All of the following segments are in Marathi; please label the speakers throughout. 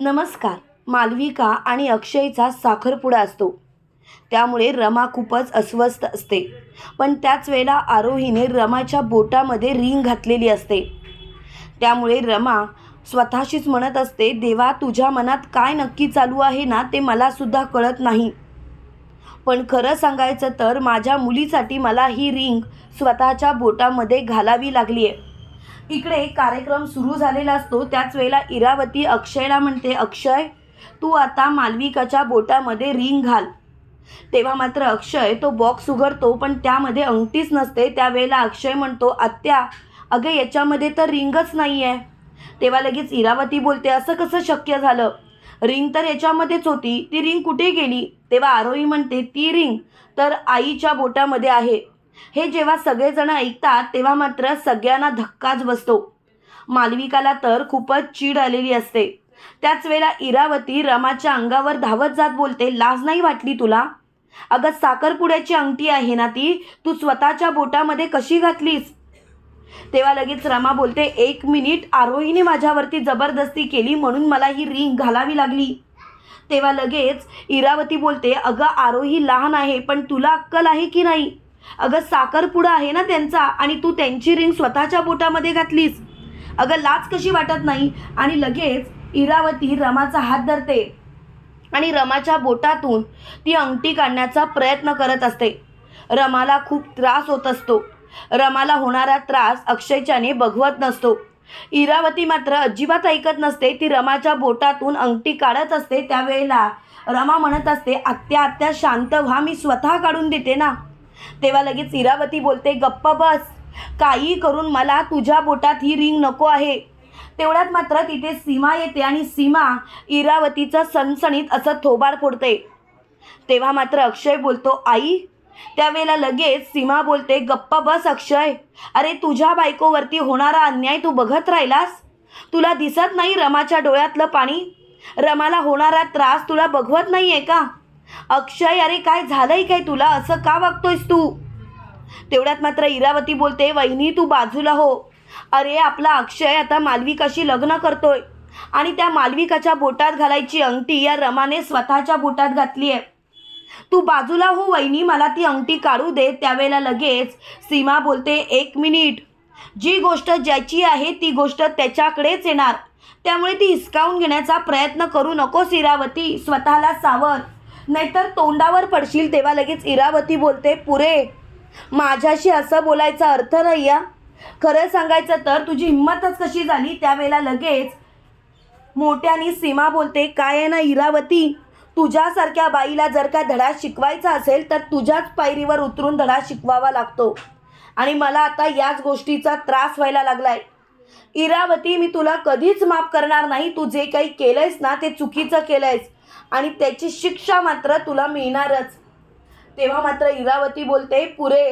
Speaker 1: नमस्कार. मालविका आणि अक्षयचा साखरपुडा असतो. त्यामुळे रमा खूपच अस्वस्थ असते. पण त्याच वेळेला आरोहीने रमाच्या बोटामध्ये रिंग घातलेली असते. त्यामुळे रमा स्वतःशीच म्हणत असते देवा तुझ्या मनात काय नक्की चालू आहे ना ते मलासुद्धा कळत नाही. पण खरं सांगायचं तर माझ्या मुलीसाठी मला ही रिंग स्वतःच्या बोटामध्ये घालावी लागली आहे इकडे कार्यक्रम सुरू झालेला असतो. त्याच वेळेला इरावती अक्षयला म्हणते अक्षय तू आता मालविकाच्या बोटामध्ये रिंग घाल. तेव्हा मात्र अक्षय तो बॉक्स उघडतो पण त्यामध्ये अंगठीच नसते. त्यावेळेला अक्षय म्हणतो आत्या अगं याच्यामध्ये तर रिंगच नाही आहे तेव्हा लगेच इरावती बोलते असं कसं शक्य झालं? रिंग तर याच्यामध्येच होती. ती रिंग कुठे गेली? तेव्हा आरोही म्हणते ती रिंग तर आईच्या बोटामध्ये आहे. हे जेव्हा सगळेजण ऐकतात तेव्हा मात्र सगळ्यांना धक्काच बसतो. मालविकाला तर खूपच चीड आलेली असते. त्याच वेळेला इरावती रमाच्या अंगावर धावत जात बोलते लाज नाही वाटली तुला? अगं साखरपुड्याची अंगठी आहे ना ती? तू स्वतःच्या बोटामध्ये कशी घातलीस? तेव्हा लगेच रमा बोलते एक मिनिट आरोहीने माझ्यावरती जबरदस्ती केली म्हणून मला ही रिंग घालावी लागली. तेव्हा लगेच इरावती बोलते अगं आरोही लहान आहे पण तुला अक्कल आहे की नाही? अगं साखरपुडा आहे ना त्यांचा आणि तू त्यांची रिंग स्वतःच्या बोटामध्ये घातलीस. अगं लाच कशी वाटत नाही? आणि लगेच इरावती रमाचा हात धरते. आणि रमाच्या बोटातून ती अंगठी काढण्याचा प्रयत्न करत असते. रमाला खूप त्रास होत असतो. रमाला होणारा त्रास अक्षयच्याने बघवत नसतो. इरावती मात्र अजिबात ऐकत नसते ती रमाच्या बोटातून अंगठी काढत असते त्यावेळेला. रमा म्हणत असते आत्या आत्या शांत व्हा मी स्वतः काढून देते ना. तेव्हा लगेच इरावती बोलते गप्प बस. काही करून मला तुझ्या बोटात ही रिंग नको आहे. तेवढ्यात मात्र तिथे सीमा येते आणि सीमा इरावतीचं सणसणीत असं थोबाड फोडते. तेव्हा मात्र अक्षय बोलतो आई. त्यावेळेला लगेच सीमा बोलते गप्प बस अक्षय. अरे तुझ्या बायकोवरती होणारा अन्याय तू बघत राहिलास? तुला दिसत नाही रमाच्या डोळ्यातलं पाणी? रमाला होणारा त्रास तुला बघवत नाही आहे का? अक्षय अरे काय झालंय काय तुला? असं का वागतोयस तू? तेवढ्यात मात्र इरावती बोलते वहिनी तू बाजूला हो. अरे आपला अक्षय आता मालविकाशी लग्न करतोय आणि त्या मालविकाच्या बोटात घालायची अंगठी या रमाने स्वतःच्या बोटात घातली आहे. तू बाजूला हो वहिनी मला ती अंगठी काढू दे. त्यावेळेला लगेच सीमा बोलते एक मिनिट. जी गोष्ट ज्याची आहे ती गोष्ट त्याच्याकडेच येणार. त्यामुळे ती हिसकावून घेण्याचा प्रयत्न करू नकोस इरावती. स्वतःला सावर. नाहीतर तोंडावर पडशील तेव्हा लगेच इरावती बोलते पुरे माझ्याशी असं बोलायचा अर्थ नाही या खरं सांगायचं तर तुझी हिंमतच कशी झाली त्यावेळेला लगेच मोठ्यानी सीमा बोलते काय आहे ना इरावती? तुझ्यासारख्या बाईला जर का धडा शिकवायचा असेल तर तुझ्याच पायरीवर उतरून धडा शिकवावा लागतो. आणि मला आता याच गोष्टीचा त्रास व्हायला लागलाय. इरावती मी तुला कधीच माफ करणार नाही. तू जे काही केलंयस ना ते चुकीचं केलंयस. आणि त्याची शिक्षा मात्र तुला मिळणारच. तेव्हा मात्र इरावती बोलते पुरे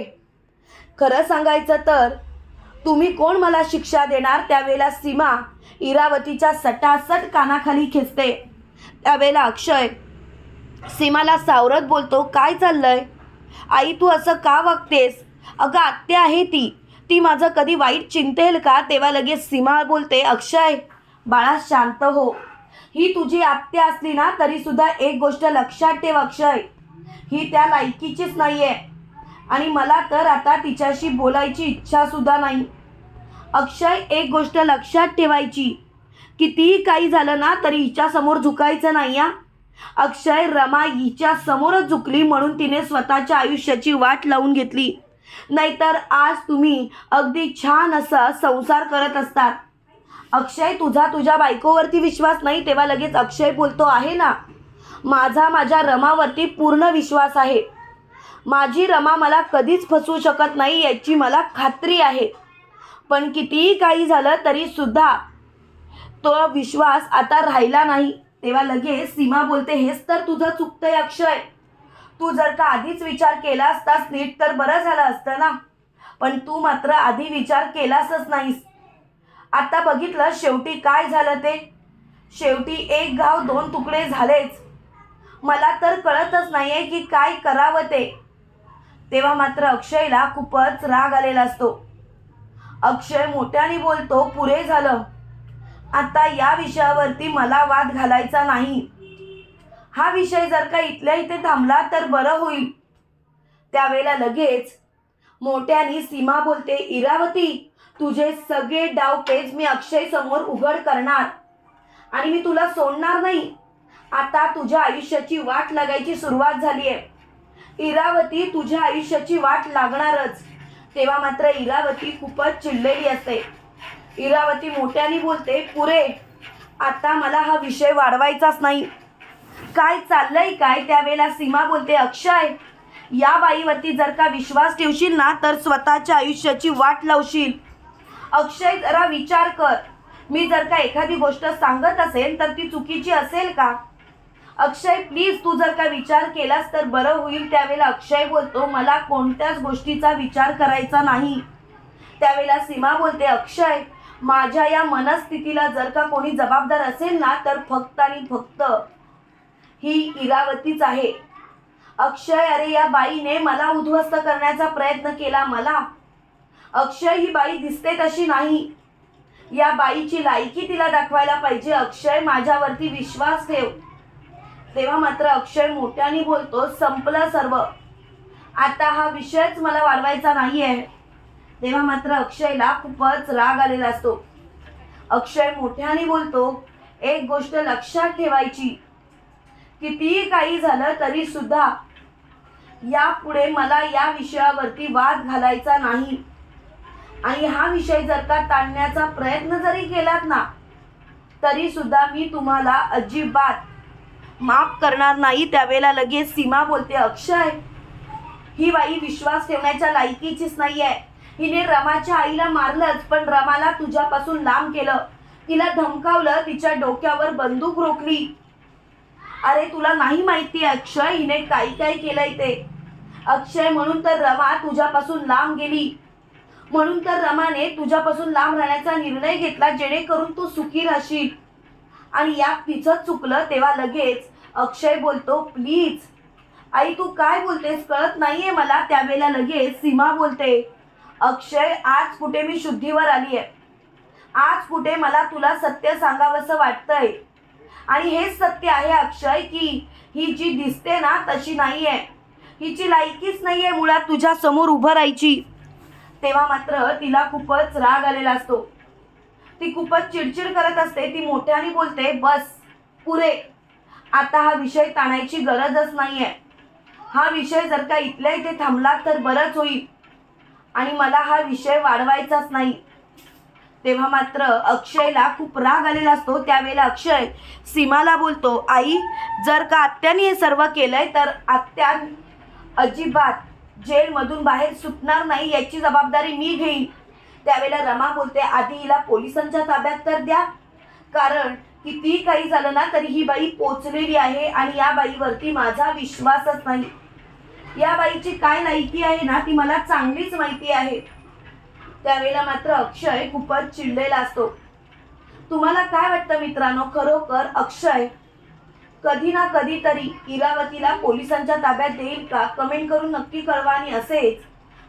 Speaker 1: खरं सांगायचं तर तुम्ही कोण मला शिक्षा देणार त्यावेळेला सीमा इरावतीच्या सटासट कानाखाली खेचते. त्यावेळेला अक्षय सीमाला सावरत बोलतो काय चाललंय? आई तू असं का वागतेस? अगं आत्या आहे ती. ती माझं कधी वाईट चिंतेल का? तेव्हा लगेच सीमा बोलते अक्षय बाळा शांत हो. ही तुझी आत्या असली ना तरी सुद्धा एक गोष्ट लक्षात ठेव अक्षय. ही त्या लायकीचीच नाही आहे आणि मला तर आता तिच्याशी बोलायची इच्छा सुद्धा नाही. अक्षय एक गोष्ट लक्षात ठेवायची. कितीही काही झालं ना तरी हिच्यासमोर झुकायचं नाही या अक्षय रमा हिच्या समोरच झुकली म्हणून तिने स्वतःच्या आयुष्याची वाट लावून घेतली. नाहीतर आज तुम्ही अगदी छान असा संसार करत असतात. अक्षय तुझा तुझ्या बायकोवरती विश्वास नाही तेव्हा लगेच अक्षय बोलतो आहे ना? माझा माझ्या रमावरती पूर्ण विश्वास आहे. माझी रमा मला कधीच फसवू शकत नाही याची मला खात्री आहे. पण कितीही काही झालं तरी सुद्धा तो विश्वास आता राहिला नाही. तेव्हा लगेच सीमा बोलते हेच तर तुझं चुकतंय अक्षय. तू जर का आधीच विचार केला असतास नीट तर बरं झालं असतं ना. पण तू मात्र आधी विचार केलासच नाहीस. आता बघितलं शेवटी काय झालं ते? शेवटी एक गाव दोन तुकडे झालेच. मला तर कळतच नाही आहे की काय करावं ते. तेव्हा मात्र अक्षयला खूपच राग आलेला असतो. अक्षय मोठ्याने बोलतो पुरे झालं. आता या विषयावरती मला वाद घालायचा नाही. हा विषय जर का इथल्या इथे थांबला तर बरं होईल. त्यावेळेला लगेच मोठ्याने सीमा बोलते इरावती तुझे सगळे डाव पेज मी अक्षय समोर उघड करणार. आणि मी तुला सोडणार नाही. आता तुझ्या आयुष्याची वाट लागायची सुरुवात झाली आहे इरावती तुझ्या आयुष्याची वाट लागणारच. तेव्हा मात्र इरावती खूपच चिडलेली असते. इरावती मोठ्याने बोलते पुरे आता मला हा विषय वाढवायचाच नाही. काय चाललंय काय? त्यावेळेला सीमा बोलते अक्षय या बाईवरती जर का विश्वास ठेवशील ना तर स्वतःच्या आयुष्याची वाट लावशील. अक्षय जरा विचार कर. मी जर का एखादी गोष्ट सांगत असेल तर ती चुकीची असेल का? अक्षय प्लीज तू जर का विचार केलास तर बरं होईल. त्यावेळेला अक्षय बोलतो मला कोणत्याच गोष्टीचा विचार करायचा नाही. त्यावेळेला सीमा बोलते अक्षय माझ्या या मनस्थितीला जर का कोणी जबाबदार असेल ना तर फक्त आणि फक्त ही इरावतीच आहे. अक्षय अरे या बाईने मला उद्ध्वस्त करण्याचा प्रयत्न केला मला अक्षय ही बाई दिसते तशी नाही. या बाईची लायकी तिला दाखवायला पाहिजे. अक्षय माझ्यावरती विश्वास ठेव. तेव्हा मात्र अक्षय मोठ्याने बोलतो संपलं सर्व. आता हा विषयच मला वाढवायचा नाही आहे तेव्हा मात्र अक्षयला खूपच राग आलेला असतो. अक्षय मोठ्याने बोलतो एक गोष्ट लक्षात ठेवायची. कितीही काही झालं तरी सुद्धा यापुढे मला या विषयावरती वाद घालायचा नाही. आणि हा विषय जर का ताणण्याचा प्रयत्न जरी केलात ना तरी सुद्धा मी तुम्हाला अजिबात माफ करणार नाही. त्यावेळेला लगेच सीमा बोलते अक्षय ही बाई विश्वास ठेवण्याच्या लायकीचीच नाही आहे हिने रमाच्या आईला मारलंच पण रमाला तुझ्यापासून लांब केलं. तिला धमकावलं तिच्या डोक्यावर बंदूक रोखली. अरे तुला नाही माहिती अक्षय हिने काय काय केलंय ते. अक्षय म्हणून तर रमा तुझ्यापासून लांब गेली. म्हणून तर रमाने तुझ्यापासून लांब राहण्याचा निर्णय घेतला जेणेकरून तू सुखी राहशील. आणि यात तिचं चुकलं तेव्हा लगेच अक्षय बोलतो प्लीज आई तू काय बोलतेस? कळत नाहीये मला. त्यावेळेला लगेच सीमा बोलते अक्षय आज कुठे मी शुद्धीवर आली आहे आज कुठे मला तुला सत्य सांगावंसं वाटतंय? आणि हेच सत्य आहे अक्षय की ही जी दिसते ना तशी नाही आहे हिची लायकीच नाही आहे मुळात तुझ्या समोर उभं राहायची. तेव्हा मात्र तिला खूपच राग आलेला असतो. ती खूपच चिडचिड करत असते ती मोठ्याने बोलते बस पुरे. आता हा विषय ताणायची गरजच नाही आहे हा विषय जर का इथल्या इथे थांबला तर बरंच होईल. आणि मला हा विषय वाढवायचाच नाही. तेव्हा मात्र अक्षयला खूप राग आलेला असतो. त्यावेळेला अक्षय सीमाला बोलतो आई जर का आत्याने हे सर्व केलंय तर आत्या अजिबात जेलमधून बाहेर सुटणार नाही याची जबाबदारी मी घेईन. त्यावेळेला रमा बोलते आधी हिला पोलिसांच्या ताब्यात तर द्या. कारण किती काही झालं ना तरी ही बाई पोचलेली आहे आणि या बाईवरती माझा विश्वासच नाही. या बाईची काय नाईकी आहे ना ती मला चांगलीच माहिती आहे. त्यावेळेला मात्र अक्षय खूपच चिडलेला असतो. तुम्हाला काय वाटतं मित्रांनो? खरोखर अक्षय कधी ना कधीतरी इरावतीला पोलिसांच्या ताब्यात देईल का? कमेंट करून नक्की कळवा आणि असेच.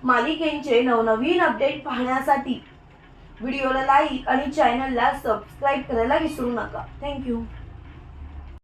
Speaker 1: मालिकेंचे नवनवीन अपडेट पाहण्यासाठी व्हिडिओला लाईक आणि चॅनलला सबस्क्राईब करायला विसरू नका. थँक्यू.